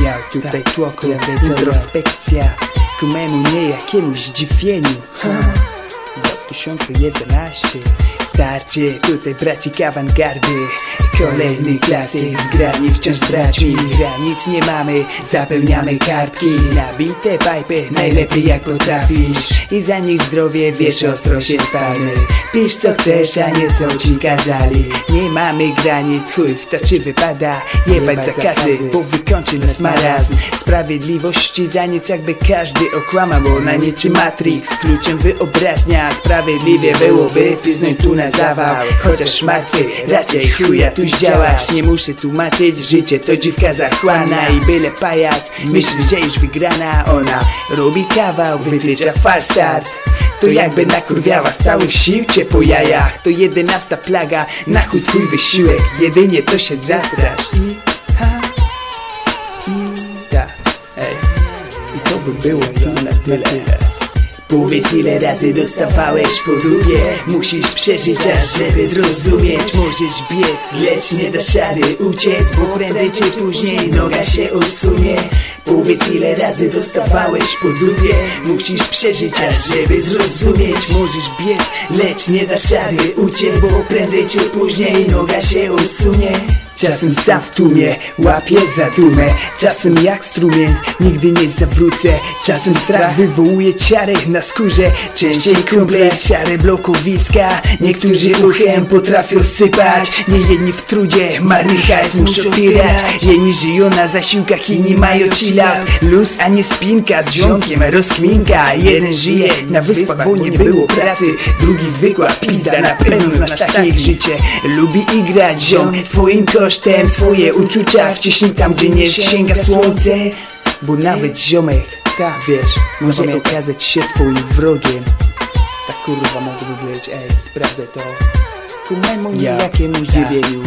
miał tutaj tłoku Introspekcja? ku memu niejakiemuś zdziwieniu. Ha. 2011 Starcie tutaj bracik awangardy Kolejny klasyk zgrani wciąż z braćmi. Granic nie mamy, zapełniamy kartki. Nabite pipy, najlepiej jak potrafisz. I za nich zdrowie, wiesz, ostro się spalmy Pisz co chcesz, a nie co ci kazali. Nie mamy granic, chuj w to czy wypada. Jebać zakazy, bo wykończy nas marazm. Sprawiedliwości za nic jakby każdy okłamał Ona niczym Matrix, kluczem wyobraźnia Sprawiedliwie byłoby, piznąć tu na zawał. Chociaż martwy, raczej chuja tu zdziałasz Nie muszę tłumaczyć, życie to dziwka zachłana I byle pajac, myśli, że już wygrana Ona robi kawał, wytycza fal start. To jakby nakurwiała z całych sił cię po jajach. To jedenasta plaga, na chuj twój wysiłek. Jedynie to się zastrasz. I ha, i ta, ej. I to by było na tyle Powiedz ile razy dostawałeś po dupie? Musisz przeżyć aż żeby zrozumieć. Możesz biec, lecz nie dasz rady uciec Bo prędzej czy później noga się usunie. Powiedz ile razy dostawałeś po dupie? Musisz przeżyć aż żeby zrozumieć. Możesz biec, lecz nie dasz rady uciec Bo prędzej czy później noga się usunie Czasem sam w tłumie łapię za dumę Czasem jak strumień, nigdy nie zawrócę. Czasem strach wywołuje ciary na skórze Częściej kumple, szare blokowiska. Niektórzy uchem potrafią sypać Nie jedni w trudzie, marny hajs muszą tyrać Jedni żyją na zasiłkach, inni mają chill out Luz, a nie spinka, z ziomkiem rozkminka. Jeden żyje na wyspach, bo nie było pracy. Drugi zwykła pizda, na pewno znasz takie życie. Lubi igrać ziom, twoim kosztem Swoje uczucia wciśnij tam, gdzie nie sięga słońce. Bo nawet ziomek, ta wiesz, może okazać się twoim wrogiem. Ta kurwa mogłoby być, ej, sprawdzę to. Ku memu niejakiemu zdziwieniu